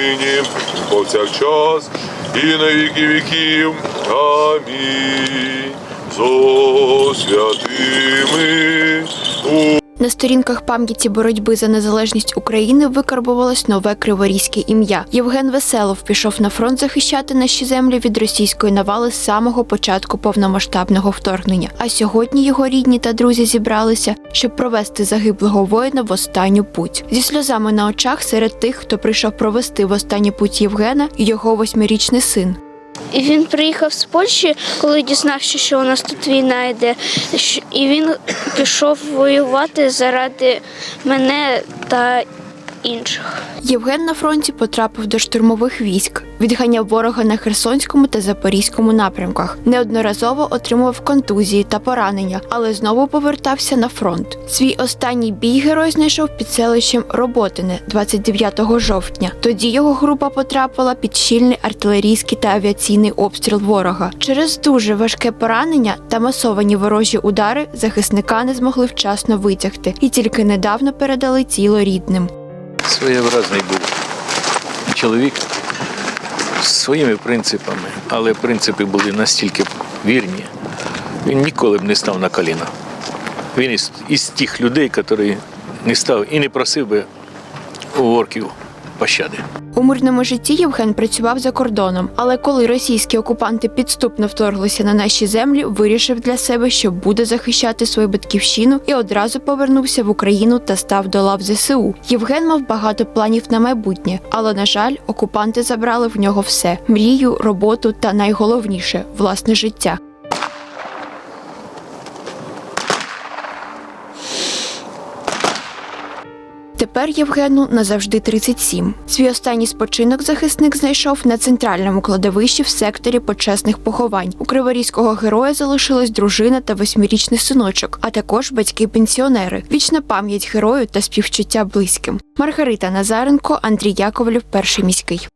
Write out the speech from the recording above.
нині, повсякчас і на віки віків. Амінь. Зо святими На сторінках пам'яті боротьби за незалежність України викарбувалось нове криворізьке ім'я. Євген Веселов пішов на фронт захищати наші землі від російської навали з самого початку повномасштабного вторгнення. А сьогодні його рідні та друзі зібралися, щоб провести загиблого воїна в останню путь. Зі сльозами на очах серед тих, хто прийшов провести в останню путь Євгена, його восьмирічний син. І він приїхав з Польщі, коли дізнався, що у нас тут війна йде. І він пішов воювати заради мене та інших. Євген на фронті потрапив до штурмових військ, відганяв ворога на Херсонському та Запорізькому напрямках. Неодноразово отримував контузії та поранення, але знову повертався на фронт. Свій останній бій герой знайшов під селищем Роботине 29 жовтня. Тоді його група потрапила під щільний артилерійський та авіаційний обстріл ворога. Через дуже важке поранення та масовані ворожі удари захисника не змогли вчасно витягти і тільки недавно передали тіло рідним. Своєобразний був чоловік з своїми принципами, але принципи були настільки вірні, він ніколи б не став на коліна. Він із, із тих людей, які не став і не просив би у орків пощади. У мирному житті Євген працював за кордоном, але коли російські окупанти підступно вторглися на наші землі, вирішив для себе, що буде захищати свою батьківщину і одразу повернувся в Україну та став до лав ЗСУ. Євген мав багато планів на майбутнє, але на жаль, окупанти забрали в нього все: мрію, роботу та найголовніше власне життя. Тепер Євгену назавжди 37. Свій останній спочинок захисник знайшов на центральному кладовищі в секторі почесних поховань. У криворізького героя залишилась дружина та восьмирічний синочок, а також батьки-пенсіонери. Вічна пам'ять герою та співчуття близьким. Маргарита Назаренко, Андрій Яковлів, перший міський.